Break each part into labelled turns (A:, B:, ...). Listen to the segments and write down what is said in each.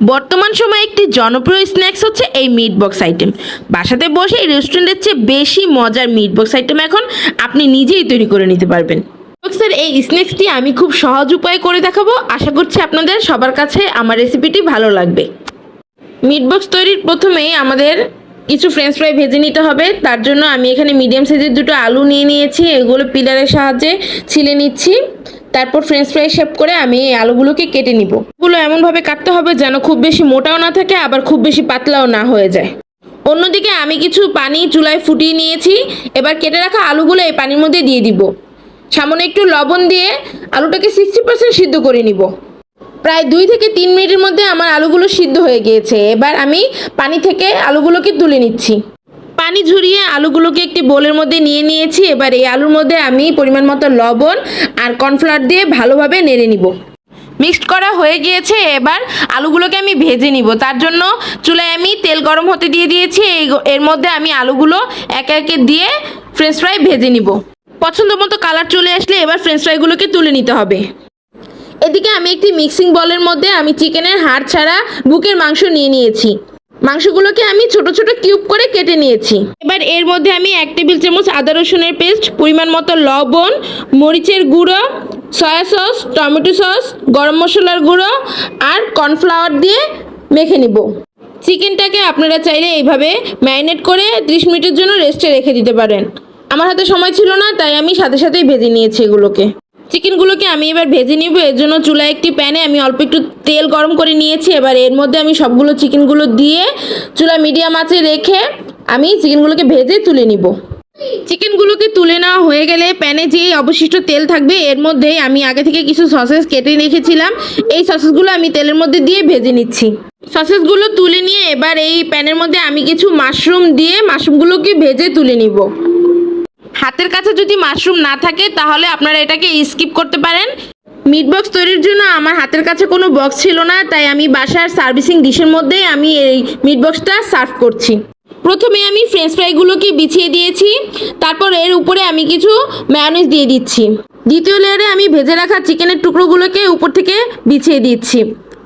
A: বর্তমান সময়ে একটি জনপ্রিয় স্ন্যাক্স হচ্ছে এই মিট বক্স আইটেম বাসাতে বসে এই রেস্টুরেন্টের চেয়ে বেশি মজার মিট বক্স আইটেম এখন আপনি নিজেই তৈরি করে নিতে পারবেন। বক্সের এই স্ন্যাক্সটি আমি খুব সহজ উপায়ে করে দেখাবো। আশা করছি আপনাদের সবার কাছে আমার রেসিপিটি ভালো লাগবে। মিট বক্স তৈরির প্রথমেই আমাদের কিছু ফ্রেঞ্চ ফ্রাই ভেজে নিতে হবে। তার জন্য আমি এখানে মিডিয়াম সাইজের দুটো আলু নিয়ে নিয়েছি। এগুলো পিলারের সাহায্যে ছিলে নিচ্ছি। তারপর ফ্রেঞ্চ ফ্রাই শেপ করে আমি এই আলুগুলোকে কেটে নিব। এগুলো এমনভাবে কাটতে হবে যেন খুব বেশি মোটাও না থাকে, আবার খুব বেশি পাতলাও না হয়ে যায়। অন্যদিকে আমি কিছু পানি চুলায় ফুটিয়ে নিয়েছি। এবার কেটে রাখা আলুগুলো এই পানির মধ্যে দিয়ে দিব। সামান্য একটু লবণ দিয়ে আলুটাকে সিক্সটি পার্সেন্ট সিদ্ধ করে নিব। প্রায় দুই থেকে তিন মিনিটের মধ্যে আমার আলুগুলো সিদ্ধ হয়ে গিয়েছে। এবার আমি পানি থেকে আলুগুলোকে তুলে নিচ্ছি। পানি ঝরিয়ে আলুগুলোকে একটি বোলের মধ্যে নিয়ে নিয়েছি। এবার এই আলুর মধ্যে আমি পরিমাণ মতো লবণ আর কর্নফ্লাওয়ার দিয়ে ভালোভাবে নেড়ে নিব। মিক্সড করা হয়ে গিয়েছে, এবার আলুগুলোকে আমি ভেজে নিব। তার জন্য চুলায় আমি তেল গরম হতে দিয়ে দিয়েছি। এর মধ্যে আমি আলুগুলো একে একে দিয়ে ফ্রেঞ্চ ফ্রাই ভেজে নিব। পছন্দ মতো কালার চলে আসলে এবার ফ্রেঞ্চ ফ্রাইগুলোকে তুলে নিতে হবে। এদিকে আমি একটি মিক্সিং বলের মধ্যে আমি চিকেনের হাড় ছাড়া বুকের মাংস নিয়ে নিয়েছি। মাংসগুলোকে আমি ছোট ছোট কিউব করে কেটে নিয়েছি। এবার এর মধ্যে আমি এক টেবিল চামচ আদা রসুনের পেস্ট, পরিমাণ মতো লবণ, মরিচের গুঁড়ো, সয়া সস, টমেটো সস, গরম মশলার গুঁড়ো আর কর্নফ্লাওয়ার দিয়ে মেখে নিব। চিকেনটাকে আপনারা চাইলে এইভাবে ম্যারিনেট করে ত্রিশ মিনিটের জন্য রেস্টে রেখে দিতে পারেন। আমার হাতে সময় ছিল না, তাই আমি সাথে সাথেই ভেজে নিয়েছি এগুলোকে। চিকেনগুলোকে আমি এবার ভেজে নিব। এর জন্য চুলায় একটি প্যানে আমি অল্প একটু তেল গরম করে নিয়েছি। এবার এর মধ্যে আমি সবগুলো চিকেনগুলো দিয়ে চুলা মিডিয়াম আঁচে রেখে আমি চিকেনগুলোকে ভেজে তুলে নিব। চিকেনগুলোকে তুলে নেওয়া হয়ে গেলে প্যানে যে অবশিষ্ট তেল থাকবে, এর মধ্যে আমি আগে থেকে কিছু সসেস কেটে রেখেছিলাম। এই সসেসগুলো আমি তেলের মধ্যে দিয়ে ভেজে নিচ্ছি। সসেসগুলো তুলে নিয়ে এবার এই প্যানের মধ্যে আমি কিছু মাশরুম দিয়ে মাশরুমগুলোকে ভেজে তুলে নিব। হাতের কাছে যদি মাশরুম না থাকে, তাহলে আপনারা এটাকে স্কিপ করতে পারেন। মিট বক্স তৈরির জন্য আমার হাতের কাছে কোনো বক্স ছিল না, তাই আমি বাসার সার্ভিসিং ডিশের মধ্যেই আমি এই মিট বক্সটা সার্ভ করছি। প্রথমে আমি ফ্রেঞ্চ ফ্রাইগুলোকে বিছিয়ে দিয়েছি, তারপর এর উপরে আমি কিছু ম্যায়োনিজ দিয়ে দিচ্ছি। দ্বিতীয় লেয়ারে আমি ভেজে রাখা চিকেনের টুকরোগুলোকে উপর থেকে বিছিয়ে দিচ্ছি।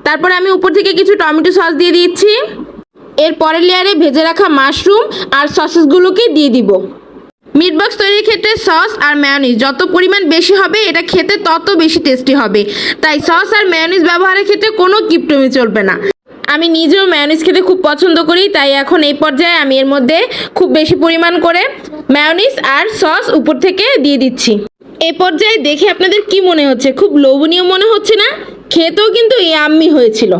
A: তারপর আমি উপর থেকে কিছু টমেটো সস দিয়ে দিচ্ছি। এর পরের লেয়ারে ভেজে রাখা মাশরুম আর সসেসগুলোকে দিয়ে দিব। মিট বক্স তৈরির ক্ষেত্রে সস আর ম্যায়োনিজ যত পরিমাণ বেশি হবে, এটা খেতে তত বেশি টেস্টি হবে। তাই সস আর ম্যায়োনিজ ব্যবহারের ক্ষেত্রে কোনো কিপটমি চলবে না। আমি নিজেও ম্যায়োনিজ খেতে খুব পছন্দ করি, তাই এখন এই পর্যায়ে আমি এর মধ্যে খুব বেশি পরিমাণ করে ম্যায়োনিজ আর সস উপর থেকে দিয়ে দিচ্ছি। এই পর্যায়ে দেখে আপনাদের কি মনে হচ্ছে? খুব লোভনীয় মনে হচ্ছে না? খেতেও কিন্তু ইয়াম্মি হয়েছিল।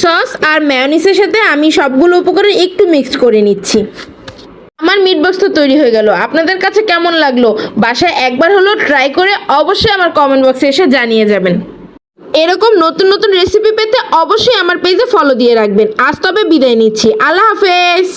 A: সস আর ম্যায়োনিজের সাথে আমি সবগুলো উপকরণ একটু মিক্স করে নিচ্ছি। আমার মিট বক্স তো তৈরি হয়ে গেল। আপনাদের কাছে কেমন লাগল? বাসায় একবার হলো ট্রাই করে অবশ্যই আমার কমেন্ট বক্সে এসে জানিয়ে যাবেন। এরকম নতুন নতুন রেসিপি পেতে অবশ্যই আমার পেজে ফলো দিয়ে রাখবেন। আজ তবে বিদায় নিচ্ছি। আল্লাহ হাফেজ!